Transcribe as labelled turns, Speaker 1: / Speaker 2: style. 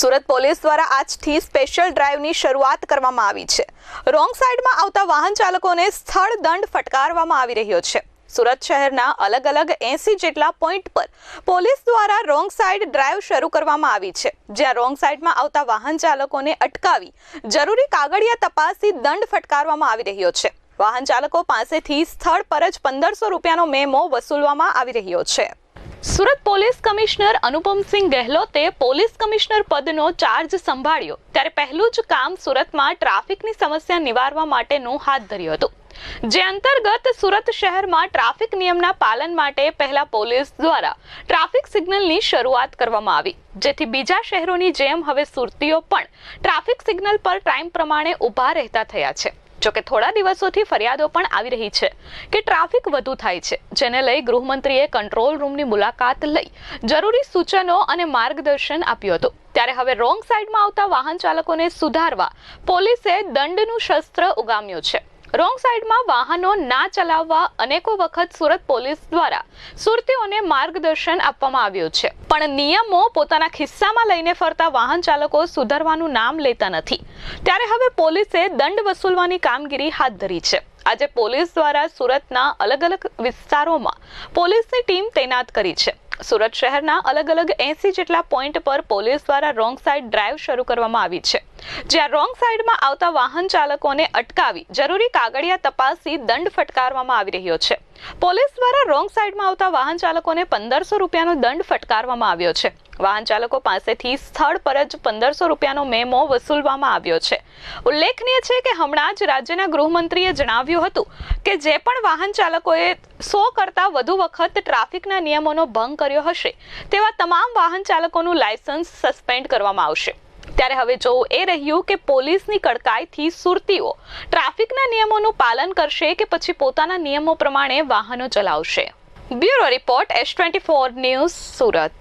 Speaker 1: Surat police દ્વારા આજથી special ડ્રાઈવની શરૂઆત કરવામાં આવી છે. રોંગ સાઈડમાં આવતા વાહન ચાલકોને સ્થળ દંડ ફટકારવામાં આવી રહ્યો છે. સુરત શહેરના અલગ અલગ એસી જેટલા પોઈન્ટ પર પોલીસ દ્વારા રોંગ સાઈડ ડ્રાઈવ શરૂ કરવામાં આવી છે. જ્યાં રોંગ સાઈડમાં આવતા વાહન ચાલકોને અટકાવી જરૂરી કાગળિયા તપાસી દંડ ફટકારવામાં આવી રહ્યો છે. વાહન ચાલકો પાસેથી સ્થળ પર જ પંદરસો રૂપિયાનો મેમો વસૂલવામાં આવી રહ્યો છે. સુરત પોલીસ કમિશનર અનુપમસિંહ ગહેલોતે પોલીસ કમિશનર પદનો ચાર્જ સંભાળ્યો. ત્યારે પહેલું જ કામ સુરતમાં ટ્રાફિકની સમસ્યા નિવારવા માટેનું હાથ ધર્યું હતું. જે અંતર્ગત સુરત શહેરમાં ટ્રાફિક નિયમના પાલન માટે પહેલા પોલીસ દ્વારા ટ્રાફિક સિગ્નલની શરૂઆત કરવામાં આવી. જેથી બીજા શહેરોની જેમ હવે સુરતીઓ પણ ટ્રાફિક સિગ્નલ પર ટાઈમ પ્રમાણે ઊભા રહેતા થયા છે. જોકે થોડા દિવસોથી ફરિયાદો પણ આવી રહી છે કે ટ્રાફિક વધુ થાય છે, જેને લઈ ગૃહમંત્રીએ કંટ્રોલ રૂમની મુલાકાત લઈ જરૂરી સૂચનો અને માર્ગદર્શન આપ્યું હતું. ત્યારે હવે રોંગ સાઈડમાં આવતા વાહન ચાલકોને સુધારવા પોલીસે દંડનું શસ્ત્ર ઉગામ્યું છે. રોંગ સાઈડમાં વાહનો ના ચલાવવા અનેકો વખત સુરત પોલીસ દ્વારા સુરતીઓને માર્ગદર્શન આપવામાં આવ્યું છે. પણ નિયમો પોતાના ખિસ્સામાં લઈને ફરતા વાહન ચાલકો સુધારવાનું નામ લેતા નથી. ત્યારે હવે પોલીસે દંડ વસૂલવાની કામગીરી હાથ ધરી છે. આજે પોલીસ દ્વારા સુરતના અલગ અલગ વિસ્તારોમાં પોલીસની ટીમ તૈનાત કરી છે. સુરત શહેરના અલગ અલગ એસી જેટલા પોઈન્ટ પર પોલીસ દ્વારા રોંગ સાઈડ ડ્રાઈવ શરૂ કરવામાં આવી છે. જ્યાં રોંગ સાઈડમાં આવતા વાહન ચાલકોને અટકાવી જરૂરી કાગળિયા તપાસી દંડ ફટકારવામાં આવી રહ્યો છે. પોલીસ દ્વારા રોંગ સાઈડમાં આવતા વાહન ચાલકોને પંદરસો રૂપિયાનો દંડ ફટકારવામાં આવ્યો છે. વાહન ચાલકો પાસેથી સ્થળ પર જ પંદરસો રૂપિયાનો મેમો વસૂલવામાં આવ્યો છે. ઉલ્લેખનીય છે કે હમણાં જ રાજ્યના ગૃહમંત્રીએ જણાવ્યું હતું કે જે પણ વાહન ચાલકોએ સો કરતાં વધુ વખત ટ્રાફિકના નિયમોનો ભંગ કર્યો હશે, તેવા તમામ વાહન ચાલકોનું લાયસન્સ સસ્પેન્ડ કરવામાં આવશે. ત્યારે હવે જોવું એ રહ્યું કે પોલીસની કડકાઈથી સુરતીઓ ટ્રાફિકના નિયમોનું પાલન કરશે કે પછી પોતાના નિયમો પ્રમાણે વાહનો ચલાવશે. Bureau report S twenty four news Surat.